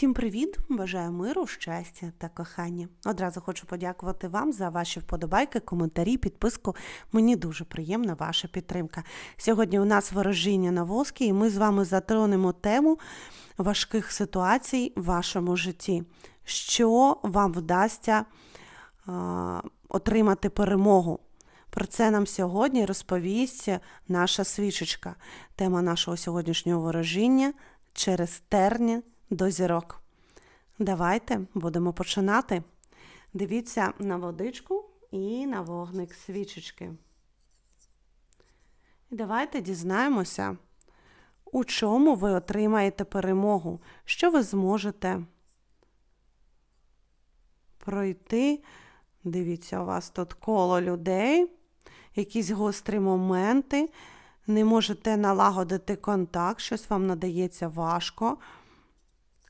Всім привіт! Бажаю миру, щастя та кохання. Одразу хочу подякувати вам за ваші вподобайки, коментарі, підписку. Мені дуже приємна ваша підтримка. Сьогодні у нас ворожіння на воски, і ми з вами затронемо тему важких ситуацій в вашому житті. Що вам вдасться а, отримати перемогу? Про це нам сьогодні розповість наша свічечка. Тема нашого сьогоднішнього ворожіння через терні до зірок. Давайте будемо починати. Дивіться на водичку і на вогник свічечки. І давайте дізнаємося, у чому ви отримаєте перемогу, що ви зможете пройти. Дивіться, у вас тут коло людей, якісь гострі моменти, не можете налагодити контакт, щось вам надається важко.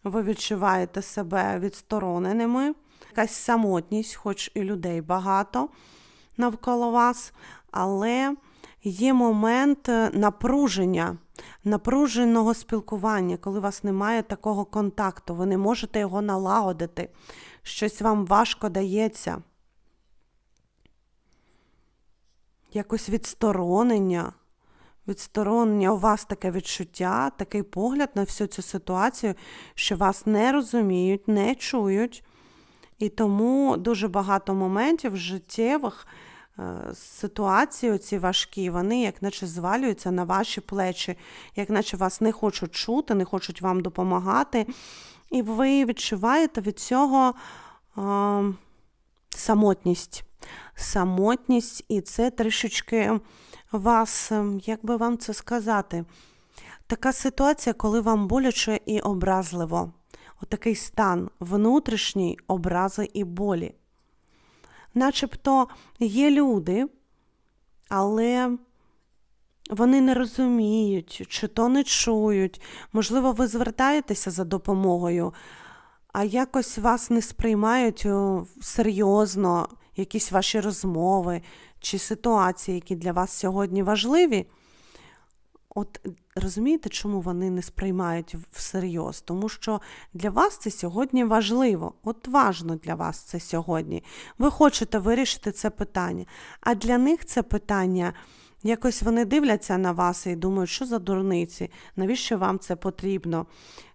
Ви відчуваєте себе відстороненими, якась самотність, хоч і людей багато навколо вас, але є момент напруження, напруженого спілкування, коли у вас немає такого контакту, ви не можете його налагодити, щось вам важко дається. Якось відсторонення. Відсторонення у вас таке відчуття, такий погляд на всю цю ситуацію, що вас не розуміють, не чують. І тому дуже багато моментів життєвих е, ситуацій, оці важкі, вони як наче звалюються на ваші плечі, як наче вас не хочуть чути, не хочуть вам допомагати. І ви відчуваєте від цього е, самотність. Самотність, і це трішечки вас, ем, як би вам це сказати, така ситуація, коли вам боляче і образливо. Отакий стан внутрішній образи і болі. Начебто є люди, але вони не розуміють, чи то не чують. Можливо, ви звертаєтеся за допомогою, а якось вас не сприймають серйозно, якісь ваші розмови чи ситуації, які для вас сьогодні важливі. От розумієте, чому вони не сприймають всерйоз? Тому що для вас це сьогодні важливо. От важно для вас це сьогодні. Ви хочете вирішити це питання. А для них це питання. Якось вони дивляться на вас і думають, що за дурниці, навіщо вам це потрібно?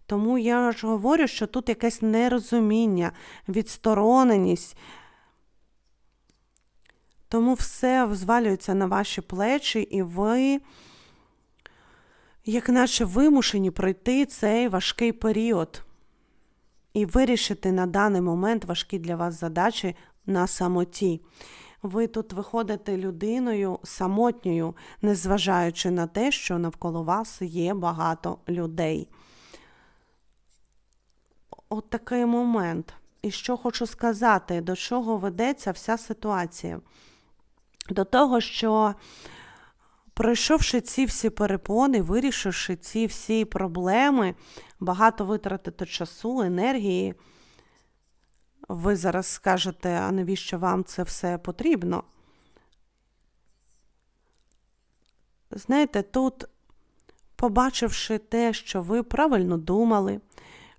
Тому я ж говорю, що тут якесь нерозуміння, відстороненість. Тому все звалюється на ваші плечі, і ви, як наче вимушені пройти цей важкий період і вирішити на даний момент важкі для вас задачі на самоті. Ви тут виходите людиною самотньою, незважаючи на те, що навколо вас є багато людей. От такий момент. І що хочу сказати, до чого ведеться вся ситуація? До того, що пройшовши ці всі перепони, вирішивши ці всі проблеми, багато витратити часу, енергії, ви зараз скажете, а навіщо вам це все потрібно? Знаєте, тут, побачивши те, що ви правильно думали,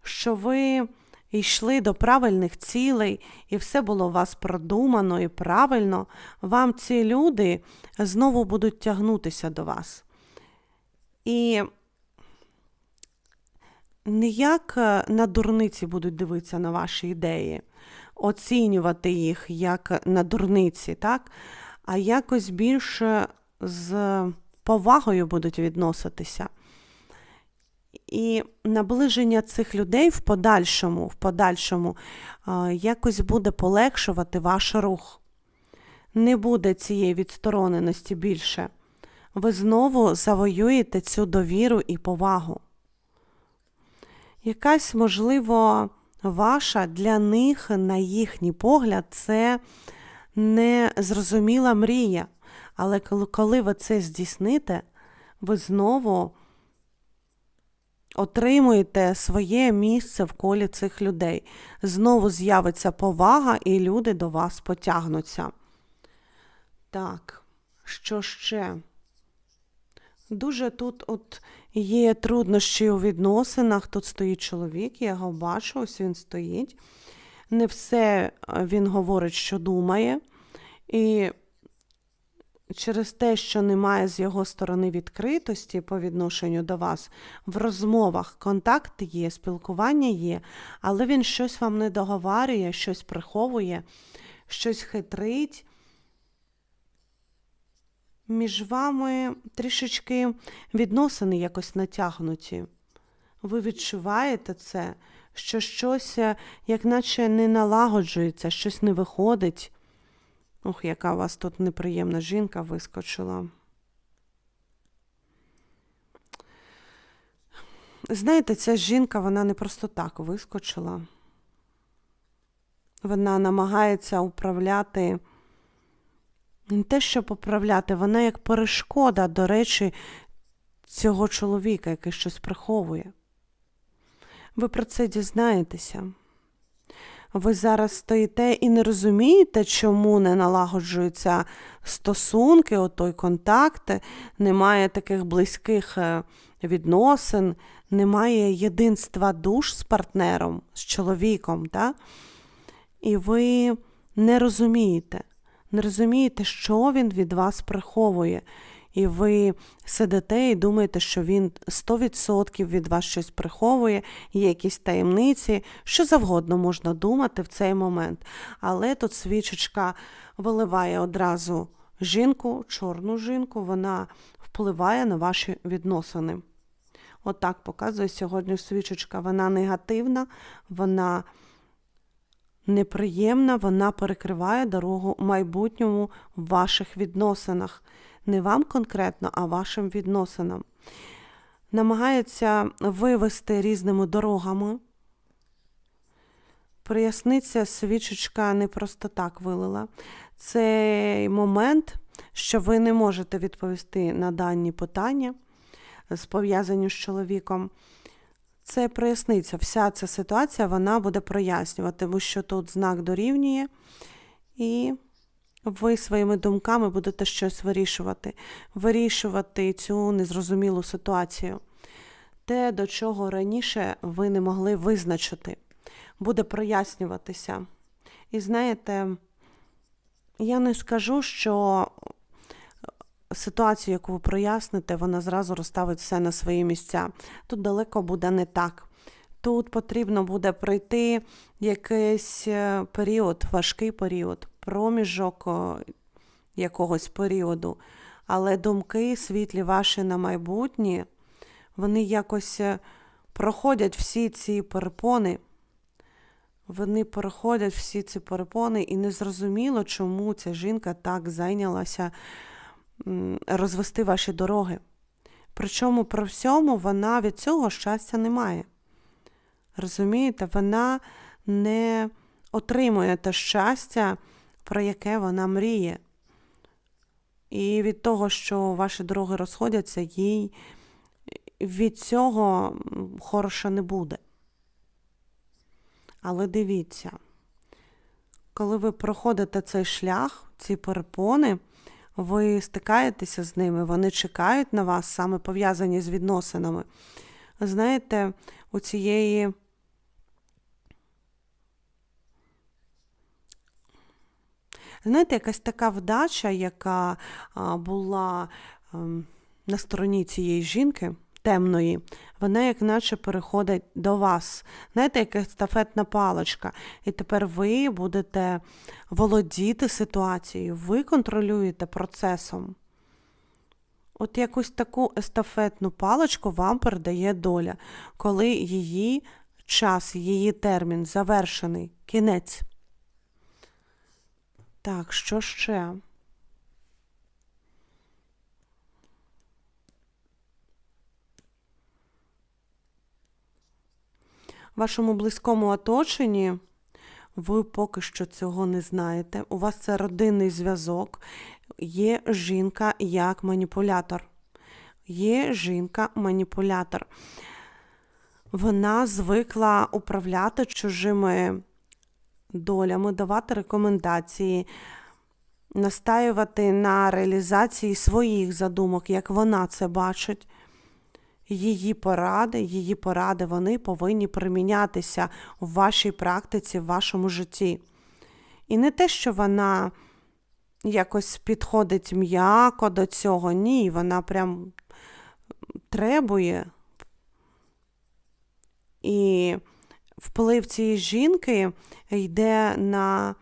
що ви йшли до правильних цілей, і все було у вас продумано і правильно, вам ці люди знову будуть тягнутися до вас. І не як на дурниці будуть дивитися на ваші ідеї, оцінювати їх як на дурниці, так? а якось більше з повагою будуть відноситися. І наближення цих людей в подальшому, в подальшому якось буде полегшувати ваш рух. Не буде цієї відстороненості більше. Ви знову завоюєте цю довіру і повагу. Якась, можливо, ваша для них, на їхній погляд, це незрозуміла мрія. Але коли ви це здійсните, ви знову отримуєте своє місце в колі цих людей. Знову з'явиться повага, і люди до вас потягнуться. Так, що ще? Дуже тут от є труднощі у відносинах. Тут стоїть чоловік, я його бачу, ось він стоїть. Не все е, він говорить, що думає. І через те, що немає з його сторони відкритості по відношенню до вас, в розмовах контакт є, спілкування є, але він щось вам не договарює, щось приховує, щось хитрить. Між вами трішечки відносини якось натягнуті. Ви відчуваєте це, що щось, е, як наче не налагоджується, щось не виходить. Ох, яка у вас тут неприємна жінка вискочила. Знаєте, ця жінка, вона не просто так вискочила. Вона намагається управляти, не те, щоб управляти, вона як перешкода, до речі, цього чоловіка, який щось приховує. Ви про це дізнаєтеся. Ви зараз стоїте і не розумієте, чому не налагоджуються стосунки, отой контакти, немає таких близьких е, відносин, немає єдинства душ з партнером, з чоловіком. Да? І ви не розумієте, не розумієте, що він від вас приховує. І ви сидите і думаєте, що він 100% від вас щось приховує, є якісь таємниці, що завгодно можна думати в цей момент. Але тут свічечка виливає одразу жінку, чорну жінку, вона впливає на ваші відносини. Отак показує сьогодні свічечка. Вона негативна, вона неприємна, вона перекриває дорогу майбутньому в ваших відносинах. Не вам конкретно, а вашим відносинам. Намагається вивести різними дорогами. Проясниця свічечка не просто так вилила. Цей момент, що ви не можете відповісти на дані питання, пов'язані з чоловіком. Це проясниться. Вся ця ситуація вона буде прояснювати, тому що тут знак дорівнює, і ви своїми думками будете щось вирішувати, вирішувати цю незрозумілу ситуацію. Те, до чого раніше ви не могли визначити, буде прояснюватися. І знаєте, я не скажу, що ситуацію, яку ви проясните, вона зразу розставить все на свої місця. Тут далеко буде не так. Тут потрібно буде пройти якийсь е, період, важкий період, проміжок якогось періоду. Але думки світлі ваші на майбутнє, вони якось е, проходять всі ці перепони. Вони проходять всі ці перепони, і незрозуміло, чому ця жінка так зайнялася розвести ваші дороги. Причому про всьому вона від цього щастя не має. Розумієте, вона не отримує те щастя, про яке вона мріє. І від того, що ваші дороги розходяться, їй від цього хороше не буде. Але дивіться, коли ви проходите цей шлях, ці перепони, ви стикаєтеся з ними, вони чекають на вас, саме пов'язані з відносинами. Знаєте, у цієї. Знаєте, якась така вдача, яка була ем, на стороні цієї жінки темної, вона, як наче, переходить до вас. Знаєте, як естафетна паличка. І тепер ви будете володіти ситуацією, ви контролюєте процесом. От якусь таку естафетну паличку вам передає доля, коли її час, її термін завершений, кінець. Так, що ще? Вашому близькому оточенні ви поки що цього не знаєте. У вас це родинний зв'язок, є жінка як маніпулятор. Є жінка-маніпулятор. Вона звикла управляти чужими долями, давати рекомендації, настаювати на реалізації своїх задумок, як вона це бачить. Її поради, її поради вони повинні примінятися в вашій практиці, в вашому житті. І не те, що вона якось підходить м'яко до цього, ні, вона прям требує. І вплив цієї жінки йде на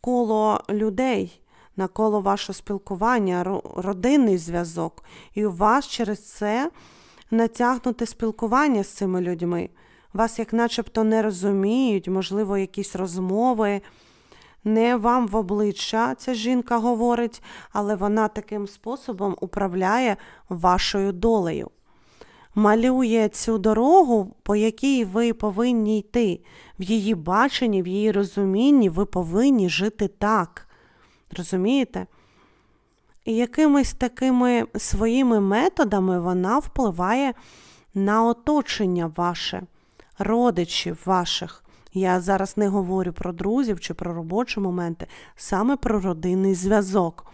коло людей, на коло вашого спілкування, родинний зв'язок. І у вас через це натягнуте спілкування з цими людьми. Вас як начебто не розуміють, можливо, якісь розмови. Не вам в обличчя ця жінка говорить, але вона таким способом управляє вашою долею. Малює цю дорогу, по якій ви повинні йти. В її баченні, в її розумінні ви повинні жити так. Розумієте? І якимись такими своїми методами вона впливає на оточення ваше, родичів ваших. Я зараз не говорю про друзів чи про робочі моменти, саме про родинний зв'язок.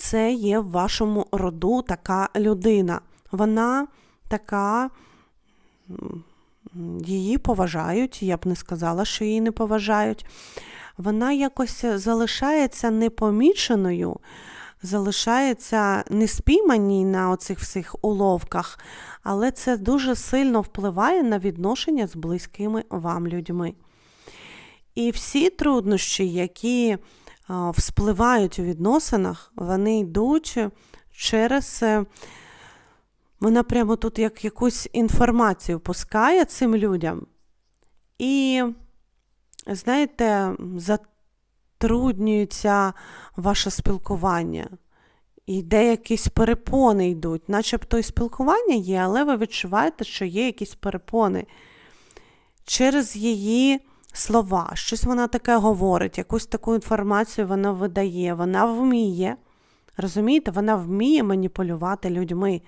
Це є в вашому роду така людина. Вона така, її поважають, я б не сказала, що її не поважають. Вона якось залишається непоміченою, залишається неспійманій на оцих всіх уловках, але це дуже сильно впливає на відношення з близькими вам людьми. І всі труднощі, які вспливають у відносинах, вони йдуть через. е, Вона прямо тут як якусь інформацію пускає цим людям. І, знаєте, затруднюється ваше спілкування. І де якісь перепони йдуть, начебто і спілкування є, але ви відчуваєте, що є якісь перепони через її слова. Щось вона таке говорить, якусь таку інформацію вона видає, вона вміє. Розумієте, вона вміє маніпулювати людьми,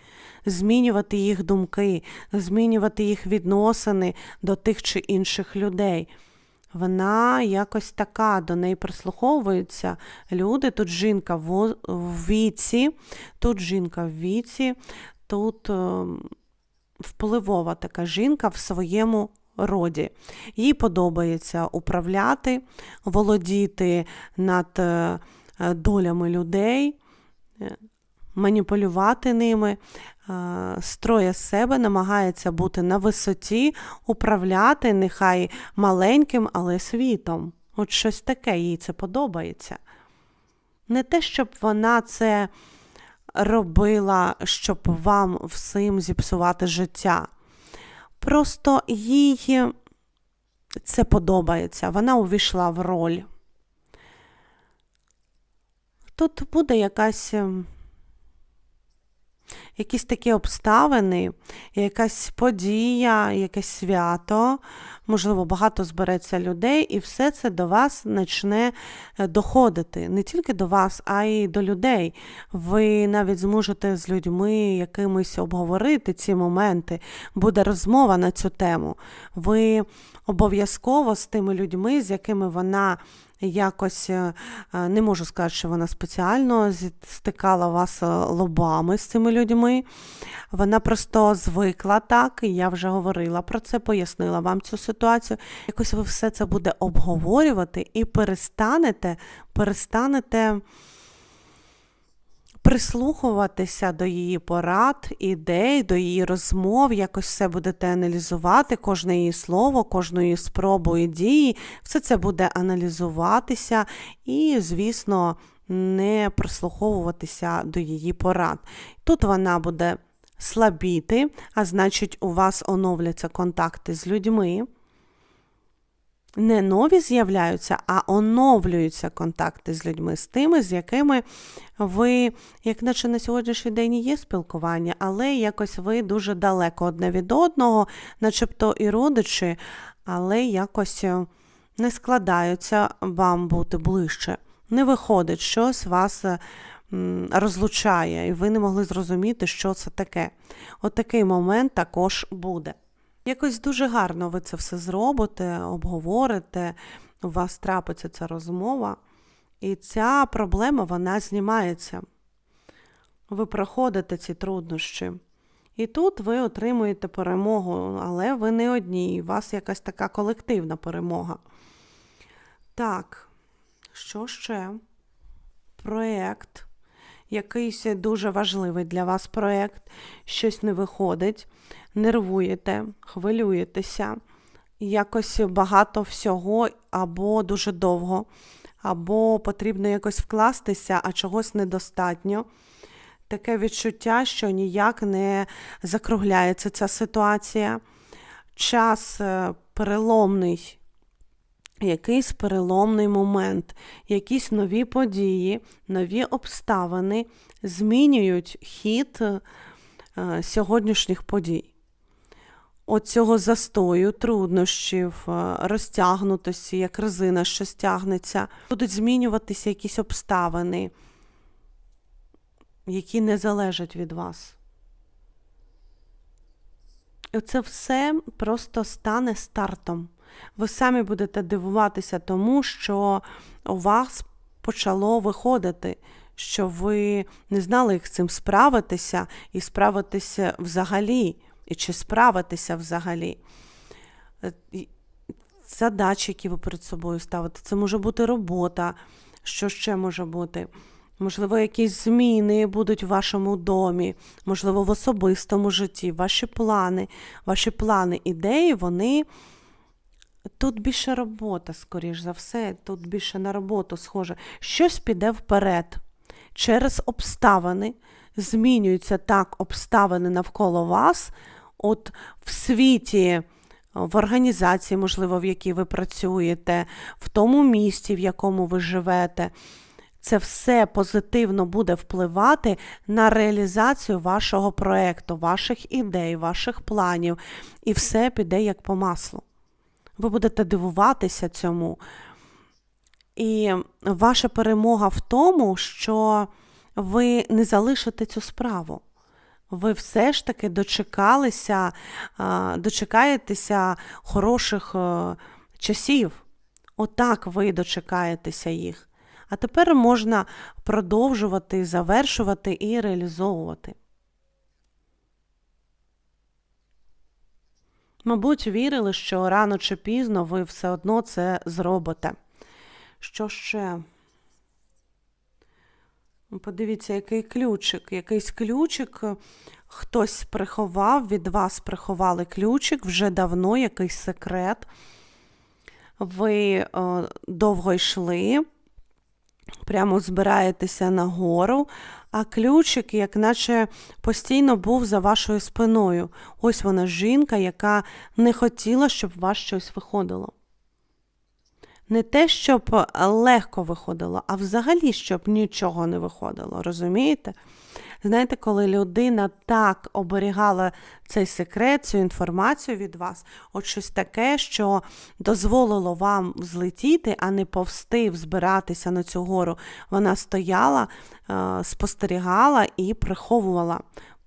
змінювати їх думки, змінювати їх відносини до тих чи інших людей. Вона якось така, до неї прислуховуються люди. Тут жінка в віці, тут жінка в віці, тут е, впливова така жінка в своєму роді. Їй подобається управляти, володіти над е, долями людей, е, маніпулювати ними, е, строє себе, намагається бути на висоті, управляти нехай маленьким, але світом. От щось таке, їй це подобається. Не те, щоб вона це робила, щоб вам всім зіпсувати життя. Просто їй це подобається. Вона увійшла в роль. Тут буде якась. Якісь такі обставини, якась подія, якесь свято, можливо, багато збереться людей, і все це до вас почне е, доходити. Не тільки до вас, а й до людей. Ви навіть зможете з людьми якимись обговорити ці моменти. Буде розмова на цю тему. Ви обов'язково з тими людьми, з якими вона якось е, е, не можу сказати, що вона спеціально стикала вас е, лобами з цими людьми. Вона просто звикла так, і я вже говорила про це, пояснила вам цю ситуацію. Якось ви все це буде обговорювати і перестанете, перестанете прислухуватися до її порад, ідей, до її розмов, якось все будете аналізувати, кожне її слово, кожну її спробу і дії, все це буде аналізуватися і, звісно, не прислуховуватися до її порад. Тут вона буде слабіти, а значить, у вас оновляться контакти з людьми не нові з'являються, а оновлюються контакти з людьми, з тими, з якими ви, як наче на сьогоднішній день є спілкування, але якось ви дуже далеко одне від одного, начебто і родичі, але якось е, не складаються вам бути ближче. Не виходить, щось вас е, розлучає, і ви не могли зрозуміти, що це таке. От такий момент також буде. Якось дуже гарно ви це все зробите, обговорите, у вас трапиться ця розмова, і ця проблема вона знімається. Ви проходите ці труднощі. І тут ви отримуєте перемогу, але ви не одні, у вас якась така колективна перемога. Так, що ще? Проєкт. Якийсь дуже важливий для вас проєкт, щось не виходить, нервуєте, хвилюєтеся, якось багато всього або дуже довго, або потрібно якось вкластися, а чогось недостатньо. Таке відчуття, що ніяк не закругляється ця ситуація. Час е, переломний, якийсь переломний момент, якісь нові події, нові обставини змінюють хід е, сьогоднішніх подій. От цього застою, труднощів, е, розтягнутості, як резина, що стягнеться, будуть змінюватися якісь обставини, які не залежать від вас. І це все просто стане стартом. Ви самі будете дивуватися тому, що у вас почало виходити, що ви не знали, як з цим справитися, і справитися взагалі, і чи справитися взагалі. Е, Задачі, які ви перед собою ставите, це може бути робота, що ще може бути. Можливо, якісь зміни будуть в вашому домі, можливо, в особистому житті, ваші плани, ваші плани, ідеї, вони тут більше робота, скоріш за все, тут більше на роботу схоже. Щось піде вперед. Через обставини змінюються так обставини навколо вас, от в світі. В організації, можливо, в якій ви працюєте, в тому місті, в якому ви живете, це все позитивно буде впливати на реалізацію вашого проєкту, ваших ідей, ваших планів, і все піде як по маслу. Ви будете дивуватися цьому. І ваша перемога в тому, що ви не залишите цю справу. Ви все ж таки дочекалися, дочекаєтеся хороших е, часів. Отак ви дочекаєтеся їх. А тепер можна продовжувати, завершувати і реалізовувати. Мабуть, вірили, що рано чи пізно ви все одно це зробите. Що ще? Подивіться, який ключик. Якийсь ключик хтось приховав, від вас приховали ключик вже давно, якийсь секрет. Ви е, довго йшли, прямо збираєтеся нагору, а ключик, як наче постійно був за вашою спиною. Ось вона жінка, яка не хотіла, щоб у вас щось виходило. Не те, щоб легко виходило, а взагалі, щоб нічого не виходило. Розумієте? Знаєте, коли людина так оберігала цей секрет, цю інформацію від вас, от щось таке, що дозволило вам злетіти, а не повсти, взбиратися на цю гору. Вона стояла, е, спостерігала і приховувала.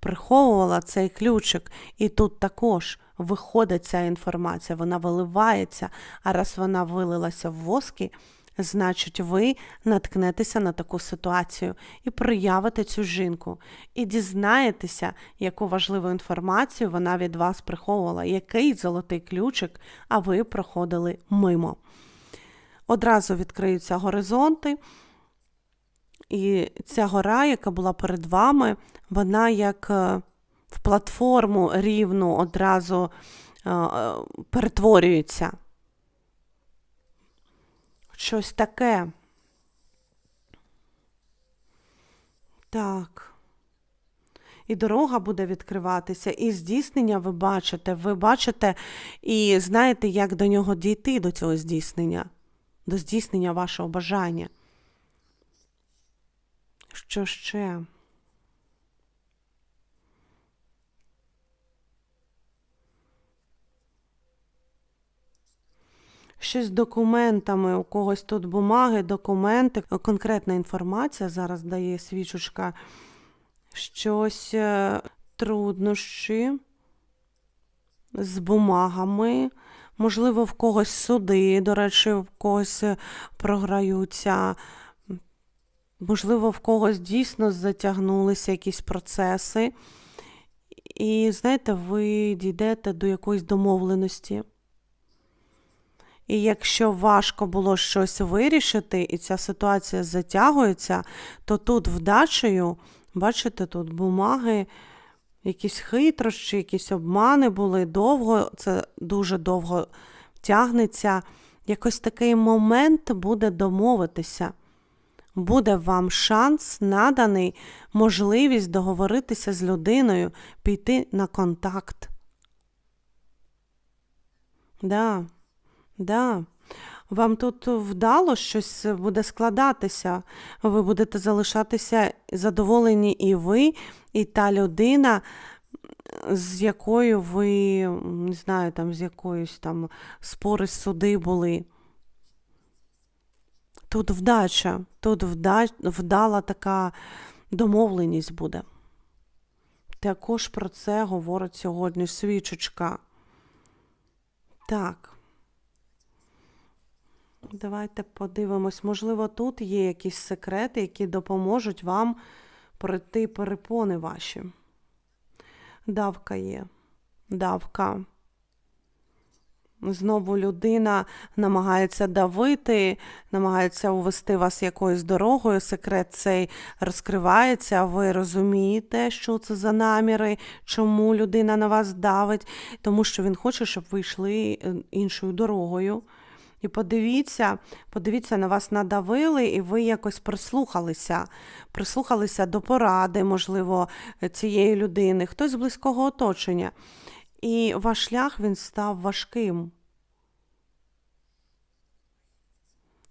Приховувала цей ключик, і тут також виходить ця інформація, вона виливається, а раз вона вилилася в воски, значить, ви наткнетеся на таку ситуацію і проявите цю жінку, і дізнаєтеся, яку важливу інформацію вона від вас приховувала, який золотий ключик, а ви проходили мимо. Одразу відкриються горизонти. І ця гора, яка була перед вами, вона як е, в платформу рівну одразу е, е, перетворюється щось таке. Так. І дорога буде відкриватися, і здійснення ви бачите, ви бачите і знаєте, як до нього дійти, до цього здійснення, до здійснення вашого бажання. Що ще? щось з документами, у когось тут бумаги, документи, конкретна інформація зараз дає свічечка, щось е, труднощі з бумагами. Можливо, в когось суди, до речі, в когось е, програються. Можливо, в когось дійсно затягнулися якісь процеси. І знаєте, ви дійдете до якоїсь домовленості. І якщо важко було щось вирішити, і ця ситуація затягується, то тут вдачею, бачите, тут бумаги, якісь хитрощі, якісь обмани були довго, це дуже довго тягнеться. Якось такий момент буде домовитися. Буде вам шанс наданий, можливість договоритися з людиною, піти на контакт. Да, да. Вам тут вдало щось буде складатися. Ви будете залишатися задоволені і ви, і та людина, з якою ви, не знаю, там з якоюсь там спори суди були. Тут вдача, тут вда... вдала така домовленість буде. Також про це говорить сьогодні свічечка. Так. Давайте подивимось. Можливо, тут є якісь секрети, які допоможуть вам пройти перепони ваші. Давка є. Давка. Знову людина намагається давити, намагається увести вас якоюсь дорогою. Секрет цей розкривається. Ви розумієте, що це за наміри, чому людина на вас давить, тому що він хоче, щоб ви йшли е, іншою дорогою. І подивіться, подивіться, на вас надавили, і ви якось прислухалися, прислухалися до поради, можливо, цієї людини, хтось з близького оточення. І ваш шлях він став важким.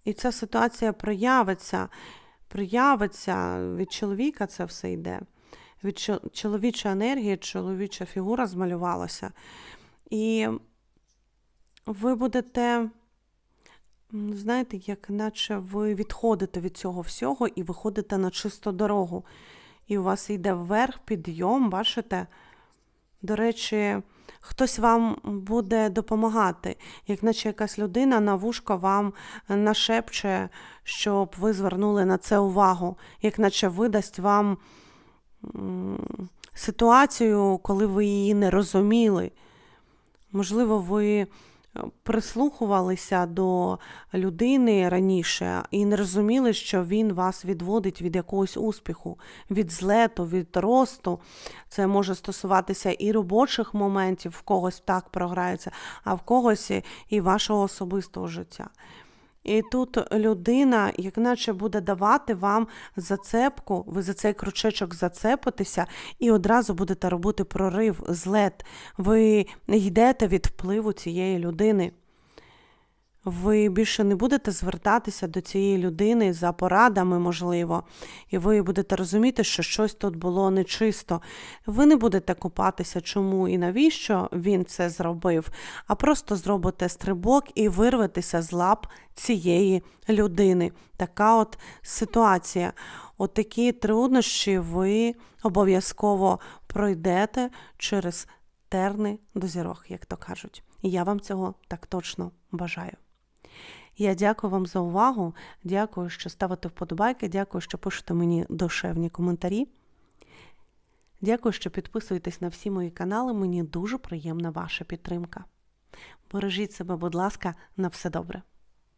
І ця ситуація проявиться, проявиться від чоловіка це все йде. Від чоловіча енергія, чоловіча фігура змалювалася. І ви будете, знаєте, як наче ви відходите від цього всього і виходите на чисту дорогу. І у вас йде вверх, підйом, бачите? До речі, хтось вам буде допомагати, як наче якась людина на вушко вам нашепче, щоб ви звернули на це увагу, як наче видасть вам ситуацію, коли ви її не розуміли. Можливо, ви прислухувалися до людини раніше і не розуміли, що він вас відводить від якогось успіху, від злету, від росту. Це може стосуватися і робочих моментів, в когось так програється, а в когось і вашого особистого життя. І тут людина, як наче буде давати вам зацепку, ви за цей кручечок зацепитеся і одразу будете робити прорив, злет. Ви йдете від впливу цієї людини. Ви більше не будете звертатися до цієї людини за порадами, можливо, і ви будете розуміти, що щось тут було нечисто. Ви не будете купатися, чому і навіщо він це зробив, а просто зробите стрибок і вирветеся з лап цієї людини. Така от ситуація. Отакі от труднощі ви обов'язково пройдете через терни до зірок, як то кажуть. І я вам цього так точно бажаю. Я дякую вам за увагу. Дякую, що ставите вподобайки. Дякую, що пишете мені душевні коментарі. Дякую, що підписуєтесь на всі мої канали. Мені дуже приємна ваша підтримка. Бережіть себе, будь ласка, на все добре.